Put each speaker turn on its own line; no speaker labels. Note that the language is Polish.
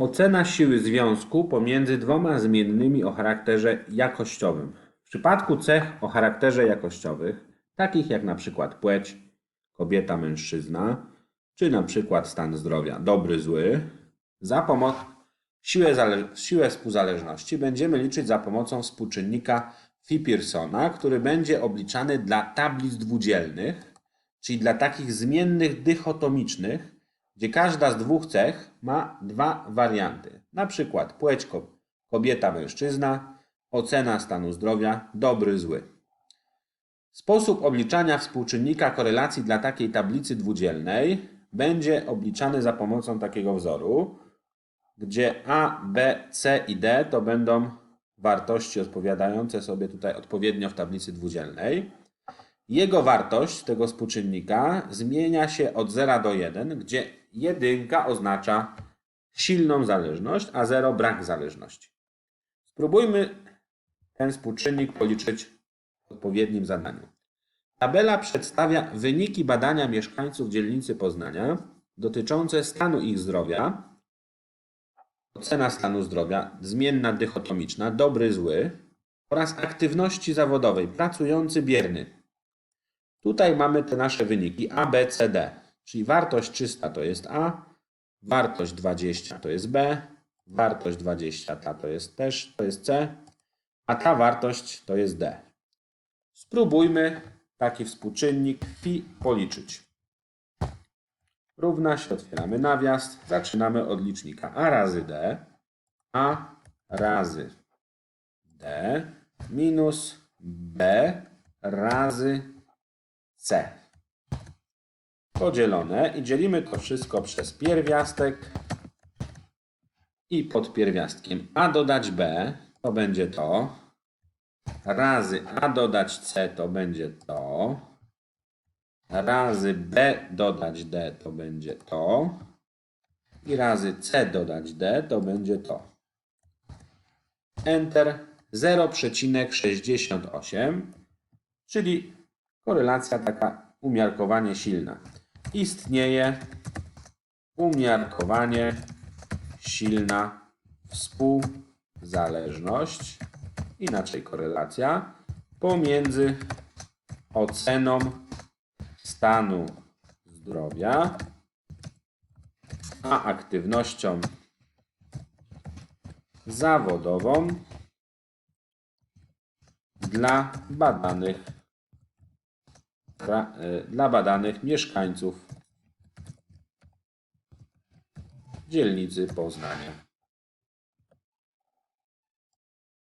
Ocena siły związku pomiędzy dwoma zmiennymi o charakterze jakościowym. W przypadku cech o charakterze jakościowych, takich jak na przykład płeć, kobieta, mężczyzna, czy na przykład stan zdrowia dobry, zły, za pomocą siłę, siłę współzależności będziemy liczyć za pomocą współczynnika Phi-Pearsona, który będzie obliczany dla tablic dwudzielnych, czyli dla takich zmiennych dychotomicznych, gdzie każda z dwóch cech ma dwa warianty. Na przykład płeć ko- kobieta, mężczyzna, ocena stanu zdrowia dobry, zły. Sposób obliczania współczynnika korelacji dla takiej tablicy dwudzielnej będzie obliczany za pomocą takiego wzoru, gdzie A, B, C i D to będą wartości odpowiadające sobie tutaj odpowiednio w tablicy dwudzielnej. Jego wartość tego współczynnika zmienia się od 0 do 1, gdzie jedynka oznacza silną zależność, a 0 brak zależności. Spróbujmy ten współczynnik policzyć w odpowiednim zadaniu. Tabela przedstawia wyniki badania mieszkańców dzielnicy Poznania dotyczące stanu ich zdrowia, ocena stanu zdrowia, zmienna dychotomiczna, dobry, zły oraz aktywności zawodowej, pracujący, bierny. Tutaj mamy te nasze wyniki A, B, C, D, czyli wartość 300 to jest A, wartość 20 to jest B, wartość 20 ta to jest też, to jest C, a ta wartość to jest D. Spróbujmy taki współczynnik phi policzyć. Równa się, otwieramy nawias, zaczynamy od licznika a razy d, a razy d minus b razy c. Podzielone i dzielimy to wszystko przez pierwiastek i pod pierwiastkiem a dodać b to będzie to, razy a dodać c to będzie to, razy b dodać d to będzie to i razy c dodać d to będzie to. Enter 0,68, czyli korelacja taka umiarkowanie silna. Istnieje umiarkowanie silna współzależność, inaczej korelacja, pomiędzy oceną stanu zdrowia a aktywnością zawodową dla badanych, dla, y, dla badanych mieszkańców dzielnicy Poznania.